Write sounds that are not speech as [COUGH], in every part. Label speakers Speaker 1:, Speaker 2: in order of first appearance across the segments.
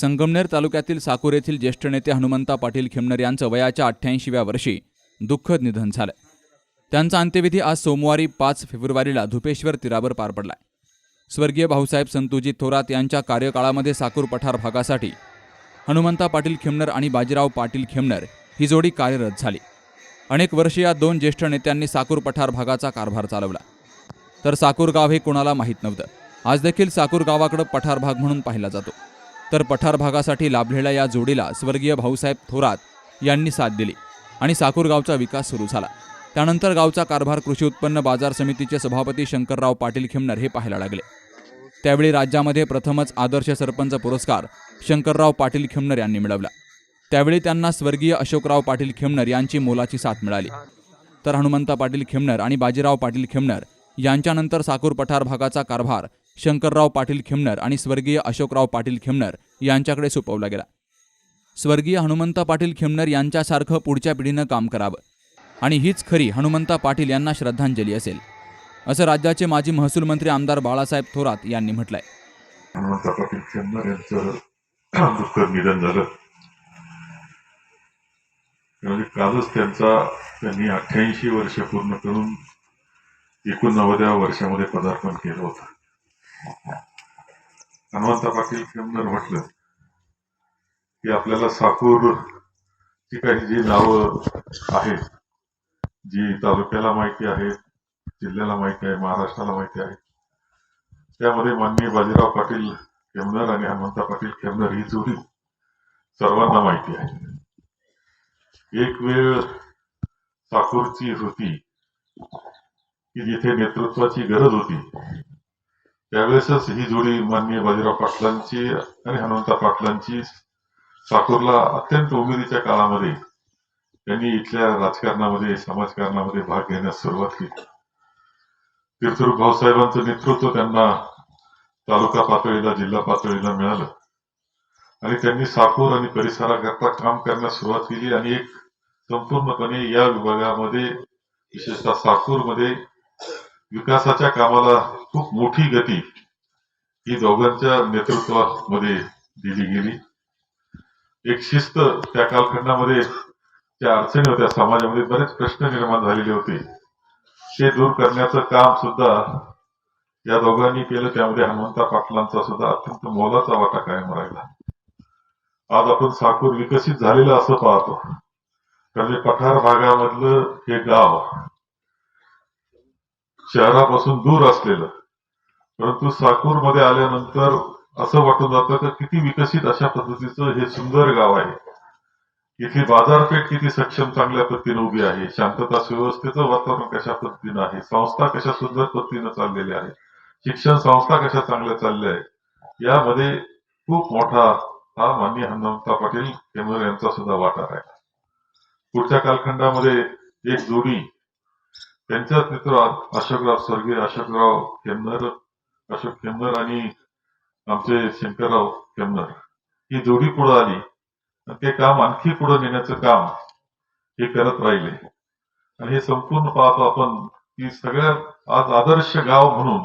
Speaker 1: संगमनेर तालुक्यातील साकूर येथील ज्येष्ठ नेते हनुमंता पाटील खिमनर यांचं वयाच्या अठ्ठ्याऐंशीव्या वर्षी दुःखद निधन झालं. त्यांचा अंत्यविधी आज सोमवारी पाच फेब्रुवारीला धुपेश्वर तीरावर पार पडलाय. स्वर्गीय भाऊसाहेब संतुजी थोरात यांच्या कार्यकाळामध्ये साकूर पठार भागासाठी हनुमंता पाटील खिमनर आणि बाजीराव पाटील खिमनर ही जोडी कार्यरत झाली. अनेक वर्षे या दोन ज्येष्ठ नेत्यांनी साकूर पठार भागाचा कारभार चालवला. तर साकूर गाव हे कोणाला माहीत नव्हतं. आज देखील साकूर गावाकडं पठार भाग म्हणून पाहिला जातो. तर पठार भागासाठी लाभलेल्या या जोडीला स्वर्गीय भाऊसाहेब थोरात यांनी साथ दिली आणि साकूर गावचा विकास सुरू झाला. त्यानंतर गावचा कारभार कृषी उत्पन्न बाजार समितीचे सभापती शंकरराव पाटील खिमनर हे पाहायला लागले. त्यावेळी राज्यामध्ये प्रथमच आदर्श सरपंच पुरस्कार शंकरराव पाटील खिमनर यांनी मिळवला. त्यावेळी त्यांना स्वर्गीय अशोकराव पाटील खिमनर यांची मोलाची साथ मिळाली. तर हनुमंत पाटील खिमनर आणि बाजीराव पाटील खिमनर यांच्यानंतर साकूर पठार भागाचा कारभार शंकरराव पाटील खिमनर आणि स्वर्गीय अशोकराव पाटील खिमनर यांच्याकडे सोपवला गेला. स्वर्गीय हनुमंता पाटील खिमनर यांच्यासारखं पुढच्या पिढीनं काम करावं. आणि हीच खरी हनुमंता पाटील यांना श्रद्धांजली असेल असं राज्याचे माजी महसूल मंत्री आमदार बाळासाहेब थोरात यांनी म्हटलंय.
Speaker 2: पाटील यांचं दुःखद निधन झालं. म्हणजे कालच त्यांचा त्यांनी अठ्ठ्याऐंशी वर्ष पूर्ण करून एकोणनव्वद्या वर्षामध्ये पदार्पण केलं होतं. हनुमंत पाटील चंदर म्हटलं की आपल्याला साकूर ची काही जी नावं आहेत जी तालुक्याला माहिती आहेत जिल्ह्याला माहिती आहे महाराष्ट्राला माहिती आहे त्यामध्ये माननीय बाजीराव पाटील खेमनर आणि हनुमंता पाटील खेमनर ही जोडी सर्वांना माहिती आहे. एक वेळ साकूरची होती की जिथे नेतृत्वाची गरज होती त्यावेळेसच ही जोडी माननीय बाजीराव पाटलांची आणि हनुमंता पाटलांची साकूरला अत्यंत उमेदीच्या काळामध्ये त्यांनी इथल्या राजकारणामध्ये समाजकारणामध्ये भाग घेण्यास सुरुवात केली. तीर्थरूप भाऊसाहेबांचं नेतृत्व त्यांना तालुका पातळीला जिल्हा पातळीला मिळालं. आणि त्यांनी साकूर आणि परिसराकरता काम करण्यास सुरुवात केली आणि एक संपूर्णपणे या विभागामध्ये विशेषतः साकूरमध्ये विकासाच्या कामाला खूप मोठी गती ही दोघांच्या नेतृत्वामध्ये दिली गेली. एक शिस्त त्या कालखंडामध्ये ज्या अडचणी होत्या. समाजामध्ये बरेच प्रश्न निर्माण झालेले होते. ते दूर करण्याचं काम सुद्धा या दोघांनी केलं. त्यामध्ये हनुमंता पाटलांचा सुद्धा अत्यंत मोलाचा वाटा कायम राहिला. आज आपण साकूर विकसित झालेलं असं पाहतो. म्हणजे पठार भागामधलं हे गाव शहरापासून दूर असलेलं. परंतु साकूरमध्ये आल्यानंतर असं वाटून जातं की किती विकसित अशा पद्धतीचं हे सुंदर गाव आहे. इथली बाजारपेठ किती सक्षम चांगल्या पद्धतीने उभी आहे. शांतता सुव्यवस्थेचं वातावरण कशा पद्धतीनं आहे? संस्था कशा सुंदर पद्धतीनं चाललेल्या आहेत शिक्षण संस्था कशा चांगल्या चालल्या आहेत? यामध्ये खूप मोठा हा माननीय हनुमंता पाटील केंद्र यांचा सुद्धा वाटा आहे पुढच्या कालखंडामध्ये एक जोडी त्यांच्याच नेतृत्वात अशोकराव स्वर्गीय अशोकराव खेमनर अशोक खेमनर आणि आमचे शंकरराव खेमनर ही जोडी पुढे आली आणि ते काम आणखी पुढे नेण्याचं काम हे करत राहिले आणि हे संपूर्ण पाहतो आपण की सगळ्यात आज आदर्श गाव म्हणून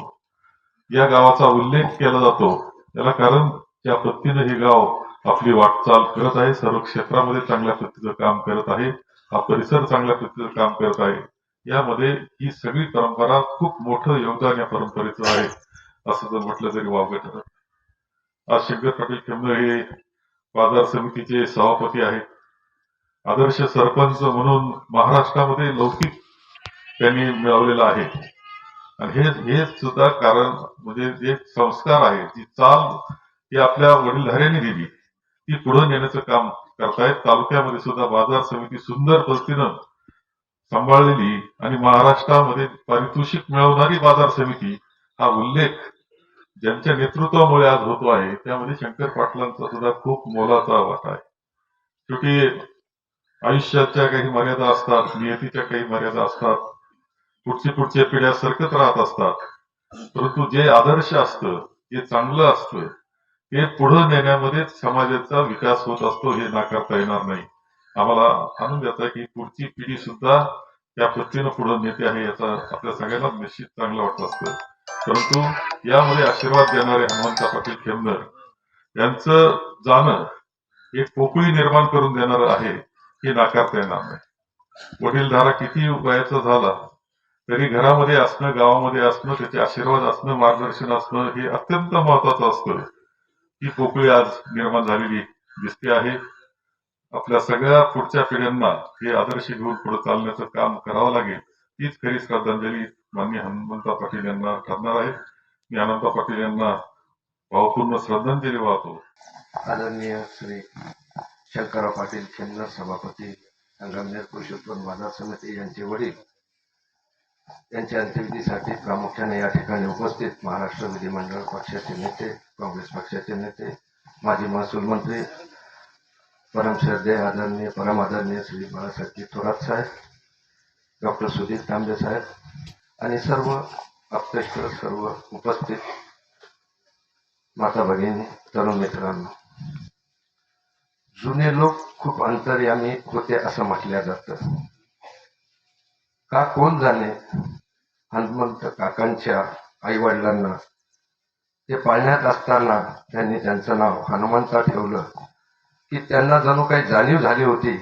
Speaker 2: या गावाचा उल्लेख केला जातो याला कारण त्या पद्धतीनं हे गाव आपली वाटचाल करत आहे सर्व क्षेत्रामध्ये चांगल्या पद्धतीचं काम करत आहे हा परिसर चांगल्या पद्धतीचं काम करत आहे यामध्ये ही सगळी परंपरा खूप मोठं योगदान या परंपरेचं आहे असं जर म्हटलं तरी वावगं ठरत आज शंकर पाटील केंद्र हे बाजार समितीचे सभापती आहेत. आदर्श सरपंच म्हणून महाराष्ट्रामध्ये लौकिक त्यांनी मिळवलेलं आहे. आणि हे हे सुद्धा कारण म्हणजे जे संस्कार आहे जी चाल ती आपल्या वडीलधाऱ्यांनी दिली ती पुढे नेण्याचं काम करतायत. तालुक्यामध्ये सुद्धा बाजार समिती सुंदर पद्धतीनं सांभाळलेली आणि महाराष्ट्रामध्ये पारितोषिक मिळवणारी बाजार समिती हा उल्लेख ज्यांच्या नेतृत्वामुळे आज होतो आहे त्यामध्ये शंकर पाटलांचा सुद्धा खूप मोलाचा वाटा आहे. शेवटी आयुष्याच्या काही मर्यादा असतात नियतीच्या काही मर्यादा असतात पुढची पुढच्या पिढ्या सरकत राहत असतात. परंतु जे आदर्श असतं जे चांगलं असतं ते पुढे नेण्यामध्ये समाजाचा विकास होत असतो हे नाकारता येणार नाही. आम्हाला आनंद येतोय की पुढची पिढी सुद्धा त्या पद्धतीनं पुढे नेते आहे याचा आपल्या सगळ्यांना निश्चित चांगलं वाटत असतं. परंतु यामध्ये आशीर्वाद देणारे हनुमंता पाटील खेमनर यांचं जाणं एक पोकळी निर्माण करून देणार आहे हे नाकारता येणार नाही. वडीलधारा किती वयाचा झाला तरी घरामध्ये असणं गावामध्ये असणं त्याचे आशीर्वाद असणं मार्गदर्शन असणं हे अत्यंत महत्वाचं असतं. ही पोकळी आज निर्माण झालेली दिसते आहे. आपल्या सगळ्या पुढच्या पिढ्यांना हे आदर्श घेऊन पुढे चालण्याचं काम करावं लागेल तीच खरी श्रद्धांजली माननीय हनुमंता पाटील यांना ठरणार आहे. मी अनंता पाटील यांना भावपूर्ण श्रद्धांजली वाहतो.
Speaker 3: आदरणीय श्री शंकरराव पाटील केंद्र सभापती संगमनेर कृषी उत्पन्न बाजार समिती यांचे वडील यांच्या अंत्यविधीसाठी प्रामुख्याने या ठिकाणी उपस्थित महाराष्ट्र विधिमंडळ पक्षाचे नेते काँग्रेस पक्षाचे नेते माजी महसूल मंत्री परमश्रद्धेय आदरणीय परम आदरणीय श्री बाळासाहेब थोरात साहेब डॉक्टर सुधीर तांबे साहेब आणि सर्व आप्तेष्ट सर्व उपस्थित माता भगिनी तरुण मित्रांनो. जुने लोक खूप अंतर्यामी होते असं म्हटलं जातं. का कोण जाणे? हनुमंत काकांच्या आई वडिलांना ते पाळण्यात असताना त्यांनी त्यांचं नाव हनुमंता ठेवलं. की त्यांना जणू काही जाणीव झाली होती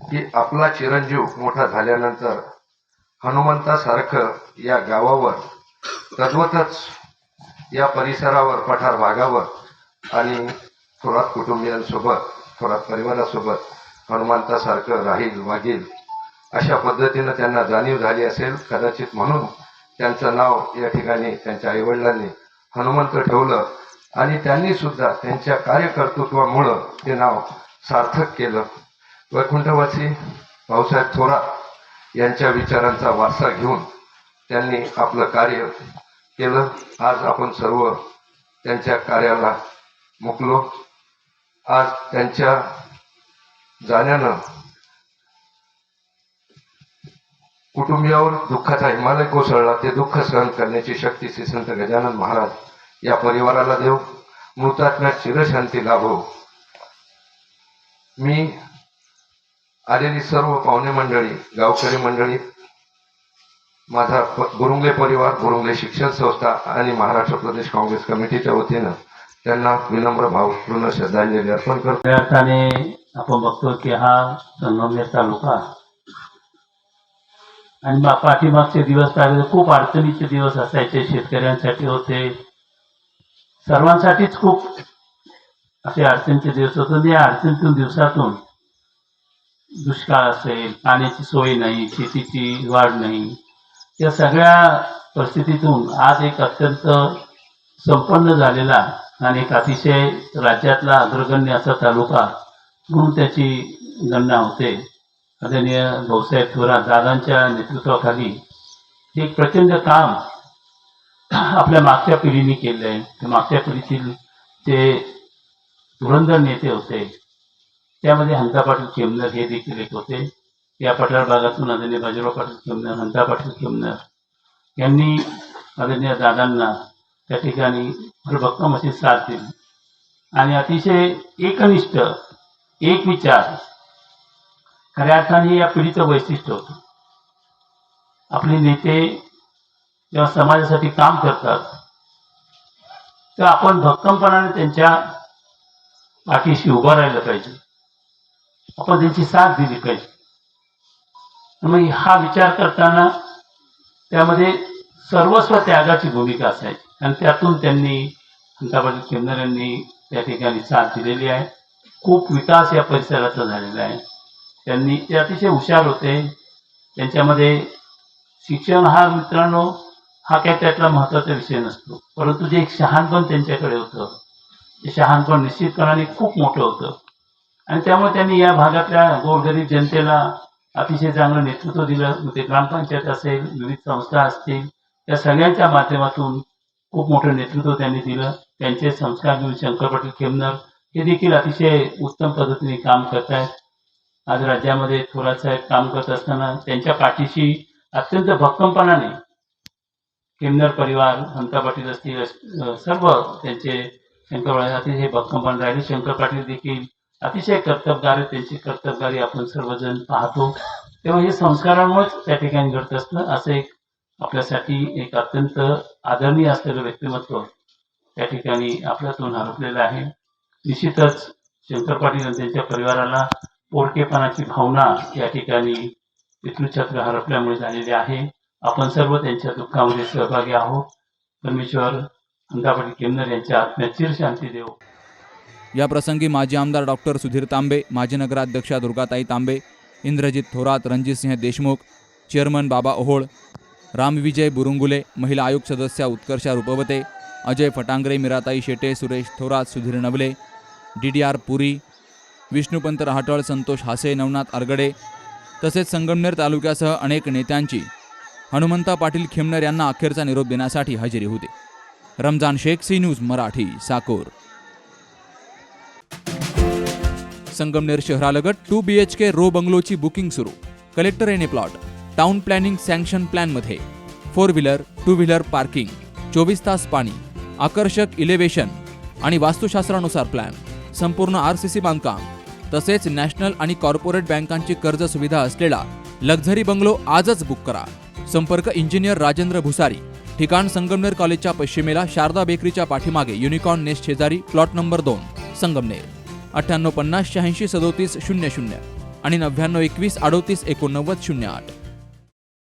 Speaker 3: की आपला चिरंजीव मोठा झाल्यानंतर हनुमंतासारखं या गावावर तद्वतच या परिसरावर पठार भागावर आणि थोरात कुटुंबियांसोबत थोरात परिवारासोबत हनुमंतासारखं राहील वागेल अशा पद्धतीनं त्यांना जाणीव झाली असेल. कदाचित म्हणून त्यांचं नाव या ठिकाणी त्यांच्या आईवडिलांनी हनुमंत ठेवलं. आणि त्यांनी सुद्धा त्यांच्या कार्यकर्तृत्वामुळं ते नाव सार्थक केलं. वैकुंठवासी भाऊसाहेब थोरात यांच्या विचारांचा वारसा घेऊन त्यांनी आपलं कार्य केलं. आज आपण सर्व त्यांच्या कार्याला मुकलो. आज त्यांच्या जाण्यानं कुटुंबियावर दुःखाचा हिमालय कोसळला. ते दुःख सहन करण्याची शक्ती श्री संत गजानन महाराज या परिवाराला देव मृतात्म्यात चिरशांती लाभो. मी आलेली सर्व पाहुणे मंडळी गावकरी मंडळी माझा गुरुंगले परिवार गुरुंगले शिक्षण संस्था आणि महाराष्ट्र प्रदेश काँग्रेस कमिटीच्या वतीनं त्यांना विनम्र भावपूर्ण श्रद्धांजली अर्पण करतो.
Speaker 4: अर्थाने आपण बघतो की हा संगमनेर तालुका आणि पाठीमागचे दिवस पाहिले खूप अडचणीचे दिवस असायचे. शेतकऱ्यांसाठी होते सर्वांसाठीच खूप असे अडचणीचे दिवस होते. या अडचणीतून दिवसातून दुष्काळ असेल पाण्याची सोय नाही शेतीची वाढ नाही या सगळ्या परिस्थितीतून आज एक अत्यंत संपन्न झालेला आणि एक अतिशय राज्यातला अग्रगण्य असा तालुका म्हणून त्याची गणना होते. आदरणीय भाऊसाहेब थोरात दादांच्या नेतृत्वाखाली एक प्रचंड काम [COUGHS] आपल्या मागच्या पिढीने केलं आहे ते मागच्या पिढीतील जे धुरंधर नेते होते त्यामध्ये हंता पाटील केमनर हे देखील एक होते. या पठार भागातून आदरणीय बाजीराव पाटील केमनर हंता पाटील केमनर यांनी आदरणीय दादांना त्या ठिकाणी भरभक्कम अशी साथ दिली. आणि अतिशय एकनिष्ठ एक विचार खऱ्या अर्थाने या पिढीचं वैशिष्ट्य होतं. आपले नेते जेव्हा समाजासाठी काम करतात तर आपण भक्कमपणाने त्यांच्या पाठीशी उभं राहिलं पाहिजे. आपण त्यांची साथ दिली पाहिजे. मग हा विचार करताना त्यामध्ये सर्वस्व त्यागाची भूमिका असायची. आणि त्यातून त्यांनी अंताबाजी केंद्र यांनी त्या ठिकाणी साथ दिलेली आहे. खूप विकास या परिसराचा झालेला आहे. त्यांनी ते अतिशय हुशार होते. त्यांच्यामध्ये शिक्षण हा मित्रांनो हा काही त्यातला महत्त्वाचा विषय नसतो. परंतु जे एक शहाणपण त्यांच्याकडे होतं ते शहाणपण निश्चितपणाने खूप मोठं होतं. आणि त्यामुळे त्यांनी या भागातल्या गोरगरीब जनतेला अतिशय चांगलं नेतृत्व दिलं. ते ग्रामपंचायत असेल विविध संस्था असतील त्या सगळ्यांच्या माध्यमातून खूप मोठं नेतृत्व त्यांनी दिलं. त्यांचे संस्कार घेऊन शंकर पाटील खेमनर हे देखील अतिशय उत्तम पद्धतीने काम करत आहेत आज राज्यामध्ये थोरात साहेब काम करत असताना त्यांच्या पाठीशी अत्यंत भक्कमपणाने खेमनर परिवार हंता पाटील असतील सर्व त्यांचे शंकर हे अतिशय भक्कमपणे राहिले. शंकर पाटील देखील अतिशय कर्तबगार त्यांची कर्तबगारी आपण सर्वजण पाहतो. तेव्हा हे संस्कारांमुळेच त्या ठिकाणी घडत असतं. असं एक आपल्यासाठी एक अत्यंत आदरणीय असलेलं व्यक्तिमत्व त्या ठिकाणी आपल्यातून हरपलेलं आहे. निश्चितच शंकर पाटील आणि त्यांच्या परिवाराला पोटकेपणाची भावना या ठिकाणी पितृछत्र हरपल्यामुळे झालेली आहे. आपण सर्व त्यांच्या दुःखामध्ये सहभागी आहोत. परमेश्वर अंधा किन्नर यांच्या आत्म्यात चिरशांती देव.
Speaker 1: या प्रसंगी माजी आमदार डॉक्टर सुधीर तांबे माजी नगराध्यक्षा दुर्गाताई तांबे इंद्रजित थोरात रणजितसिंह देशमुख चेअरमन बाबा ओहोळ रामविजय बुरुंगुले महिला आयोग सदस्या Utkarsha Rupwate Ajay Phatangare Miratai Shete Suresh Thorat Sudhir Navale D D R Puri Vishnupant Rahatal Santosh Hase Navnath Aragade तसेच संगमनेर तालुक्यासह अनेक नेत्यांची हनुमंता पाटील खेमनर यांना अखेरचा निरोप देण्यासाठी हजेरी होते. Ramzan Shaikh C news Marathi Sakor. Sangamner शहरालगत two B H K row बंगलोची booking सुरू. Collector NA plot. Town planning sanction प्लॅनमध्ये. Four wheeler two wheeler parking चोवीस तास पाणी आकर्षक इलेव्हेशन आणि वास्तुशास्त्रानुसार प्लॅन संपूर्ण आर सी सी बांधकाम तसेच नॅशनल आणि कॉर्पोरेट बँकांची कर्ज सुविधा असलेला लक्झरी बंगलो आजच बुक करा. संपर्क इंजिनियर राजेंद्र भुसारी. ठिकाण संगमनेर कॉलेजच्या पश्चिमेला शारदा बेकरीच्या पाठीमागे युनिकॉर्न नेस्ट शेजारी प्लॉट नंबर दोन संगमनेर. अठ्ठ्याण्णव पन्नास शहाऐंशी सदोतीस शून्य शून्य आणि नव्याण्णव एकवीस अडोतीस एकोणनव्वद शून्य आठ.